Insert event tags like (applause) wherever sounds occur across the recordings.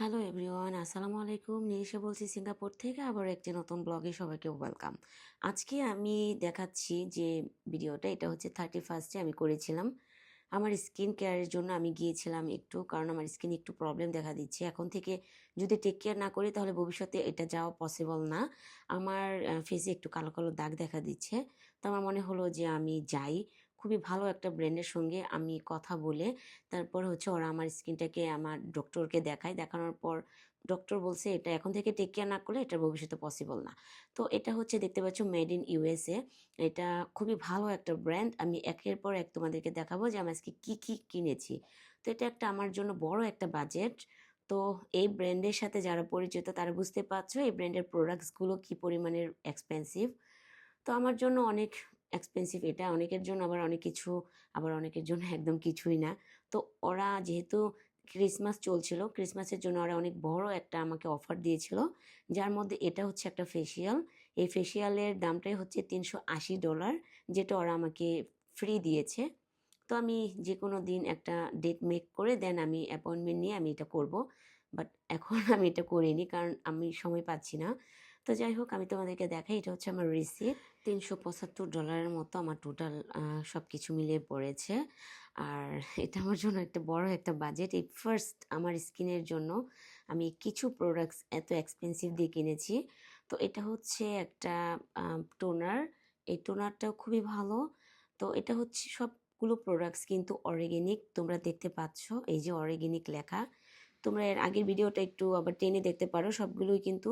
Hello everyone আসসালামু আলাইকুম নিরিশা বলছি সিঙ্গাপুর থেকে আবার একটি নতুন ব্লগে সবাইকে ওয়েলকাম আজকে আমি দেখাচ্ছি যে ভিডিওটা এটা হচ্ছে থার্টি ফার্স্টে আমি করেছিলাম। আমার স্কিন কেয়ারের জন্য আমি গিয়েছিলাম একটু, কারণ আমার স্কিন একটু প্রবলেম দেখা দিচ্ছে। এখন থেকে যদি টেক কেয়ার না করি, তাহলে ভবিষ্যতে এটা যাওয়া পসিবল না। আমার ফেসে একটু কালো কালো দাগ দেখা দিচ্ছে। তো আমার মনে হলো যে আমি যাই। খুবই ভালো একটা ব্র্যান্ডের সঙ্গে আমি কথা বলে তারপর হচ্ছে ওরা আমার স্কিনটাকে আমার ডক্টরকে দেখায়। দেখানোর পর ডক্টর বলছে, এটা এখন থেকে টেক কেয়ার না করলে এটা ভবিষ্যতে পসিবল না। তো এটা হচ্ছে দেখতে পাচ্ছ মেড ইন ইউএসএ এটা খুবই ভালো একটা ব্র্যান্ড আমি একের পর এক তোমাদেরকে দেখাবো যে আমি আজকে কী কী কিনেছি। তো এটা একটা আমার জন্য বড় একটা বাজেট তো এই ব্র্যান্ডের সাথে যারা পরিচিত তারা বুঝতে পারছ এই ব্র্যান্ডের প্রোডাক্টসগুলো কী পরিমাণের এক্সপেন্সিভ তো আমার জন্য অনেক এক্সপেন্সিভ এটা অনেকের জন্য, আবার অনেক কিছু, আবার অনেকের জন্য (laughs) একদম কিছুই না। তো ওরা যেহেতু ক্রিসমাস চলছিল ক্রিসমাসের জন্য ওরা অনেক বড় একটা আমাকে অফার দিয়েছিল, যার মধ্যে এটা হচ্ছে একটা ফেসিয়াল এই ফেসিয়ালের দামটাই হচ্ছে তিনশো আশি ডলার যেটা ওরা আমাকে ফ্রি দিয়েছে। তো আমি যে কোনো দিন একটা ডেট মেক করে দেন, আমি অ্যাপয়েন্টমেন্ট নিয়ে আমি এটা করব। বাট এখন (laughs) আমি এটা করিনি, কারণ আমি সময় পাচ্ছি না। তো যাই হোক, আমি তোমাদেরকে দেখাই, এটা হচ্ছে আমার রিসিপ্ট তিনশো পঁচাত্তর ডলারের মতো আমার টোটাল সব কিছু মিলিয়ে পড়েছে। আর এটা আমার জন্য একটা বড় একটা বাজেট এই ফার্স্ট আমার স্কিনের জন্য আমি কিছু প্রোডাক্টস এত এক্সপেন্সিভ দিয়ে কিনেছি। তো এটা হচ্ছে একটা টোনার এই টোনারটাও খুবই ভালো। তো এটা হচ্ছে সবগুলো প্রোডাক্টস কিন্তু অর্গ্যানিক তোমরা দেখতে পাচ্ছ। এই যে অর্গ্যানিক লেখা। তোমরা এর আগের ভিডিওটা একটু আবার টেনে দেখতে পারো। সবগুলোই কিন্তু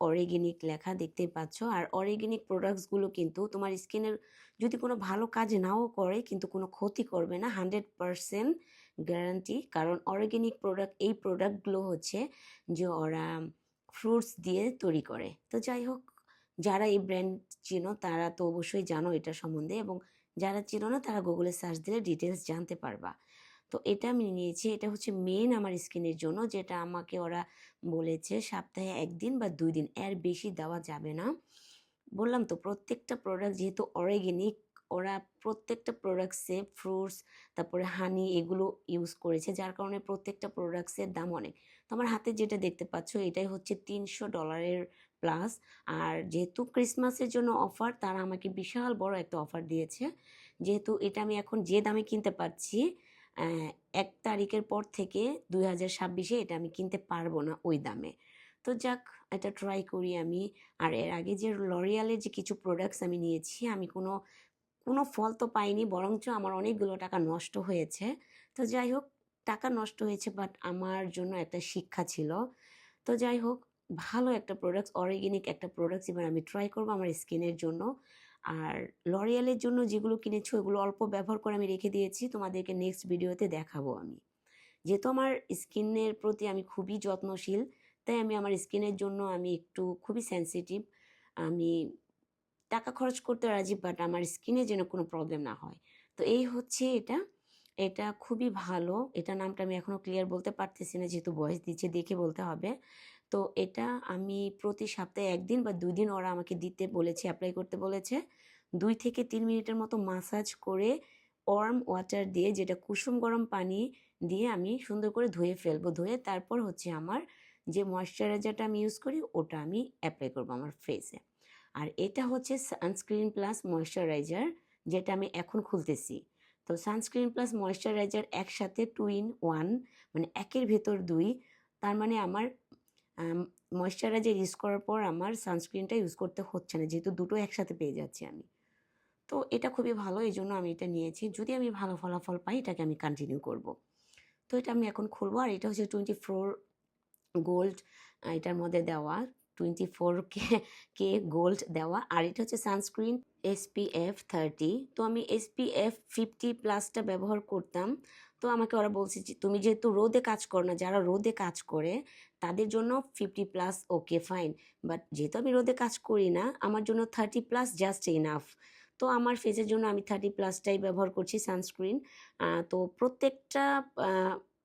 অর্গ্যানিক লেখা দেখতেই পাচ্ছ। আর অর্গ্যানিক প্রোডাক্টসগুলো কিন্তু তোমার স্কিনের যদি কোনো ভালো কাজ নাও করে কিন্তু কোনো ক্ষতি করবে না হান্ড্রেড পারসেন্ট গ্যারান্টি কারণ অর্গ্যানিক প্রোডাক্ট এই প্রোডাক্টগুলো হচ্ছে যে ওরা ফ্রুটস দিয়ে তৈরি করে। তো যাই হোক, যারা এই ব্র্যান্ড চিনো তারা তো অবশ্যই জানো এটা সম্বন্ধে এবং যারা চিনো না তারা গুগলে সার্চ দিলে ডিটেলস জানতে পারবা। তো এটা আমি নিয়েছি। এটা হচ্ছে মেন আমার স্কিনের জন্য যেটা আমাকে ওরা বলেছে সপ্তাহে একদিন বা দুই দিন। এর বেশি দেওয়া যাবে না। বললাম তো প্রত্যেকটা প্রোডাক্ট যেহেতু অর্গ্যানিক ওরা প্রত্যেকটা প্রোডাক্টসে ফ্রুটস তারপরে হানি এগুলো ইউজ করেছে, যার কারণে প্রত্যেকটা প্রোডাক্টসের দাম অনেক। তো আমার হাতে যেটা দেখতে পাচ্ছ, এটাই হচ্ছে তিনশো ডলারের প্লাস আর যেহেতু ক্রিসমাসের জন্য অফার তারা আমাকে বিশাল বড় একটা অফার দিয়েছে। যেহেতু এটা আমি এখন যে দামে কিনতে পারছি এক তারিখের পর থেকে দুই হাজার ছাব্বিশে এটা আমি কিনতে পারব না ওই দামে। তো যাক, এটা ট্রাই করি আমি। আর এর আগে যে লরিয়ালের যে কিছু প্রোডাক্টস আমি নিয়েছি, আমি কোনো কোনো ফল তো পাইনি, বরঞ্চ আমার অনেকগুলো টাকা নষ্ট হয়েছে। তো যাই হোক, টাকা নষ্ট হয়েছে বাট আমার জন্য একটা শিক্ষা ছিল। তো যাই হোক, ভালো একটা প্রোডাক্টস অর্গ্যানিক একটা প্রোডাক্টস এবার আমি ট্রাই করব আমার স্কিনের জন্য। আর লরিয়ালের জন্য যেগুলো কিনেছো ওগুলো অল্প ব্যবহার করে আমি রেখে দিয়েছি। তোমাদেরকে নেক্সট ভিডিওতে দেখাবো আমি। যেহেতু আমার স্কিনের প্রতি আমি খুবই যত্নশীল, তাই আমি আমার স্কিনের জন্য আমি একটু খুবই সেন্সিটিভ আমি টাকা খরচ করতে রাজি বাট আমার স্কিনে যেন কোনো প্রবলেম না হয়। তো এই হচ্ছে এটা। এটা খুবই ভালো। এটা নামটা আমি এখনও ক্লিয়ার বলতে পারতেছি না, যেহেতু বয়স দিচ্ছে, দেখে বলতে হবে। তো এটা আমি প্রতি সপ্তাহে একদিন বা দুই দিন ওরা আমাকে দিতে বলেছে অ্যাপ্লাই করতে বলেছে। দুই থেকে তিন মিনিটের মতো মাসাজ করে ওয়ার্ম ওয়াটার দিয়ে যেটা কুসুম গরম পানি দিয়ে আমি সুন্দর করে ধুয়ে ফেলব। ধুয়ে তারপর হচ্ছে আমার যে ময়শ্চারাইজারটা আমি ইউজ করি, ওটা আমি অ্যাপ্লাই করব আমার ফেসে আর এটা হচ্ছে সানস্ক্রিন প্লাস ময়শ্চারাইজার যেটা আমি এখন খুলতেছি। তো সানস্ক্রিন প্লাস ময়শ্চারাইজার একসাথে টু ইন ওয়ান মানে একের ভেতর দুই, তার মানে আমার ময়শ্চারাইজার ইউজ করার পর আমার সানস্ক্রিনটা ইউজ করতে হচ্ছে না, যেহেতু দুটো একসাথে পেয়ে যাচ্ছি আমি। তো এটা খুবই ভালো, এই জন্য আমি এটা নিয়েছি। যদি আমি ভালো ফলাফল পাই, এটাকে আমি কন্টিনিউ করব। তো এটা আমি এখন খুলবো, আর এটা হচ্ছে টোয়েন্টি ফোর গোল্ড এটার মধ্যে দেওয়া twenty four K K gold দেওয়া। আর এটা হচ্ছে সানস্ক্রিন এসপিএফ থার্টি তো আমি এসপিএফ ফিফটি প্লাসটা ব্যবহার করতাম। তো আমাকে ওরা বলছে যে, তুমি যেহেতু রোদে কাজ করো না, যারা রোদে কাজ করে তাদের জন্য fifty plus okay fine but যেহেতু আমি রোদে কাজ করি না, আমার জন্য থার্টি প্লাস জাস্ট ইনাফ তো আমার ফেসের জন্য আমি থার্টি প্লাসটাই ব্যবহার করছি সানস্ক্রিন তো প্রত্যেকটা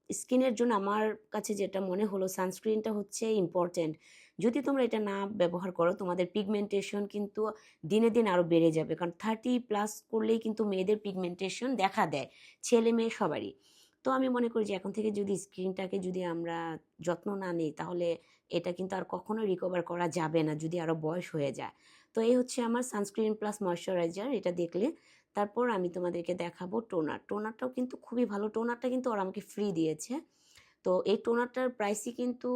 স্কিনের জন্য আমার কাছে যেটা মনে হলো সানস্ক্রিনটা হচ্ছে ইম্পর্ট্যান্ট যদি তোমরা এটা না ব্যবহার করো, তোমাদের পিগমেন্টেশন কিন্তু দিনে দিন আরও বেড়ে যাবে। কারণ থার্টি প্লাস করলেই কিন্তু মেয়েদের পিগমেন্টেশন দেখা দেয় ছেলে মেয়ে সবারই। তো আমি মনে করি যে এখন থেকে যদি স্ক্রিনটাকে যদি আমরা যত্ন না নিই, তাহলে এটা কিন্তু আর কখনো রিকভার করা যাবে না যদি আরও বয়স হয়ে যায়। তো এই হচ্ছে আমার সানস্ক্রিন প্লাস ময়শ্চারাইজার এটা দেখলে তারপর আমি তোমাদেরকে দেখাবো টোনার টোনারটাও কিন্তু খুবই ভালো টোনারটা কিন্তু ওরা আমাকে ফ্রি দিয়েছে। তো এই টোনারটার প্রাইসই কিন্তু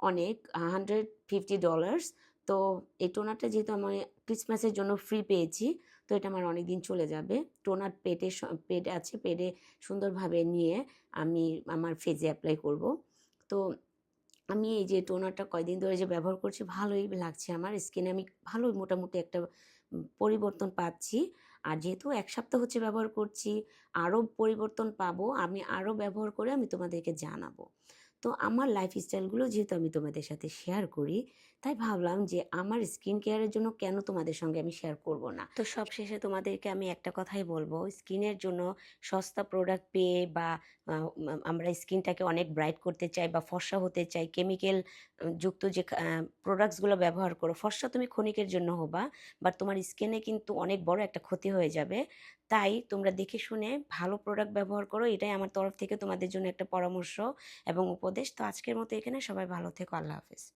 অনেক হান্ড্রেড ফিফটি ডলার্স তো এই টোনারটা যেহেতু আমি ক্রিসমাসের জন্য ফ্রি পেয়েছি তো এটা আমার অনেক দিন চলে যাবে। টোনার পেটে পেট আছে, পেটে সুন্দরভাবে নিয়ে আমি আমার ফেজে অ্যাপ্লাই করব। তো আমি এই যে টোনারটা কয়দিন ধরে যে ব্যবহার করছি, ভালোই লাগছে আমার। স্কিনে আমি ভালোই মোটামুটি একটা পরিবর্তন পাচ্ছি। আর যেহেতু এক সপ্তাহ হচ্ছে ব্যবহার করছি, আরও পরিবর্তন পাবো, আমি আরও ব্যবহার করে আমি তোমাদেরকে জানাব। তো আমার লাইফ স্টাইলগুলো যেহেতু আমি তোমাদের সাথে শেয়ার করি, তাই ভাবলাম যে আমার স্কিন কেয়ারের জন্য কেন তোমাদের সঙ্গে আমি শেয়ার করব না? তো সবশেষে তোমাদেরকে আমি একটা কথাই বলব স্কিনের জন্য সস্তা প্রোডাক্ট পেয়ে বা আমরা স্কিনটাকে অনেক ব্রাইট করতে চাই বা ফর্সা হতে চাই কেমিক্যাল যুক্ত যে প্রোডাক্টসগুলো ব্যবহার করো, ফর্সা তুমি ক্ষণিকের জন্য হবা বাট তোমার স্কিনে কিন্তু অনেক বড় একটা ক্ষতি হয়ে যাবে। তাই তোমরা দেখে শুনে ভালো প্রোডাক্ট ব্যবহার করো, এটাই আমার তরফ থেকে তোমাদের জন্য একটা পরামর্শ এবং উপদেশ তো আজকের মতো এখানে। সবাই ভালো থেকো। আল্লাহ হাফেজ।